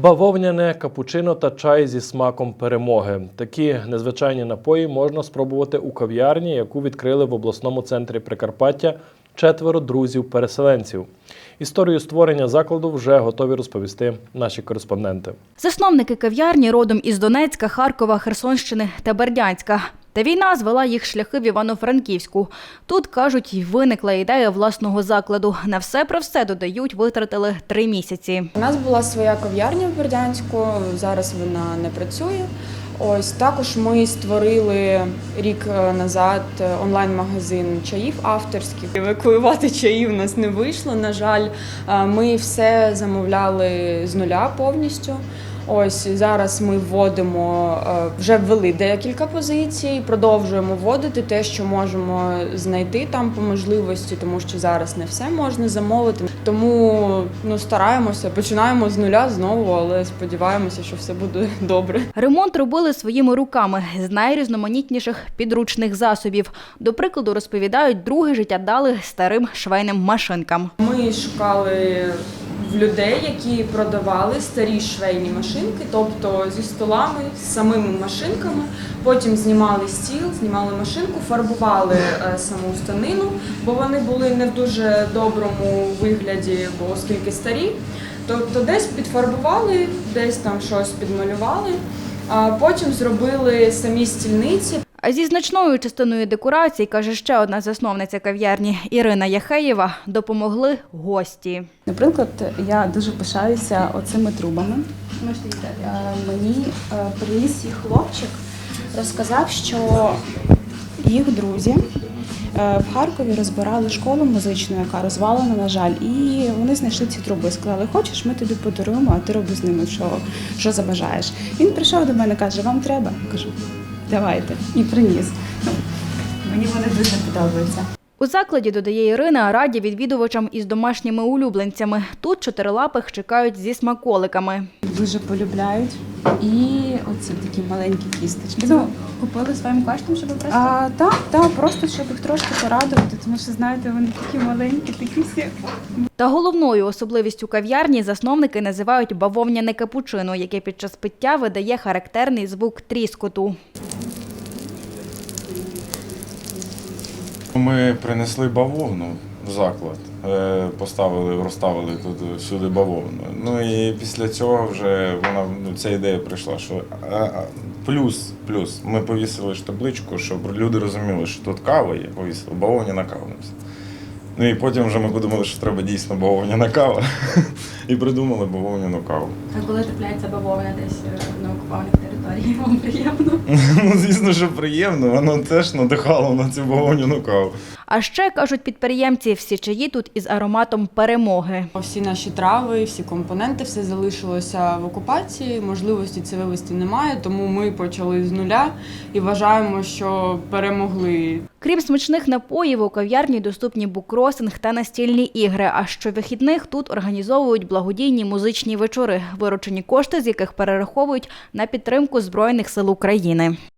Бавовняне, капучино та чай зі смаком перемоги. Такі незвичайні напої можна спробувати у кав'ярні, яку відкрили в обласному центрі Прикарпаття четверо друзів-переселенців. Історію створення закладу вже готові розповісти наші кореспонденти. Засновники кав'ярні родом із Донецька, Харкова, Херсонщини та Бердянська. Та війна звела їх шляхи в Івано-Франківську. Тут, кажуть, й виникла ідея власного закладу. На все про все, додають, витратили три місяці. У нас була своя кав'ярня в Бердянську, зараз вона не працює. Ось також ми створили рік е, назад е, онлайн-магазин чаїв авторських. Евакуювати чаї в нас не вийшло. На жаль, Е, ми все замовляли з нуля повністю. Ось зараз ми вводимо, е, вже ввели декілька позицій, продовжуємо вводити те, що можемо знайти там по можливості, тому що зараз не все можна замовити. Тому ну стараємося, починаємо з нуля знову, але сподіваємося, що все буде добре. Ремонт робили своїми руками з найрізноманітніших підручних засобів. До прикладу, розповідають, друге життя дали старим швейним машинкам. Ми шукали в людей, які продавали старі швейні машинки, тобто зі столами, з самими машинками. Потім знімали стіл, знімали машинку, фарбували е, саму станину, бо вони були не в дуже доброму вигляді, бо оскільки старі. Тобто десь підфарбували, десь там щось підмалювали. А потім зробили самі стільниці. А зі значною частиною декорацій, каже ще одна засновниця кав'ярні Ірина Яхеєва, допомогли гості. Наприклад, я дуже пишаюся оцими трубами. Е, Мені е, приніс їх хлопчик, розказав, що їх друзі е, в Харкові розбирали школу музичну, яка розвалена, на жаль, і вони знайшли ці труби. Сказали, хочеш, ми тобі подаруємо, а ти роби з ними, що, що забажаєш. Він прийшов до мене, каже, вам треба? Кажу, давайте. І приніс. Ну, Мені вони дуже подобаються. У закладі, додає Ірина, раді відвідувачам із домашніми улюбленцями. Тут чотирилапих чекають зі смаколиками. дуже полюбляють. І оці такі маленькі кісточки. Ну, Купили своїм коштом, щоб просто а, так, так, просто щоб їх трошки порадувати, тому що знаєте, вони такі маленькі, такі всі. Та головною особливістю кав'ярні засновники називають бавовняне капучино, яке під час пиття видає характерний звук тріскоту. Ми принесли бавовну в заклад, е, поставили, розставили тут всюди бавовну. Ну і після цього вже вона ну, ця ідея прийшла. Що плюс, плюс, ми повісили ж табличку, щоб люди розуміли, що тут кава є, повісили бавовні на написано. Ну і потім вже ми подумали, що треба дійсно бавовняна кава. І придумали бавовняну каву. а коли трапляється бавовня десь е, на окупованих територіях, вам приємно. Ну, звісно, що приємно, воно теж надихало на цю бавовняну каву. А ще кажуть підприємці, всі чаї тут із ароматом перемоги. Всі наші трави, всі компоненти, все залишилося в окупації. Можливості це вивести немає, тому ми почали з нуля і вважаємо, що перемогли. Крім смачних напоїв, у кав'ярні доступні букросинг та настільні ігри. А щовихідних тут організовують благодійні музичні вечори, виручені кошти з яких перераховують на підтримку Збройних сил України.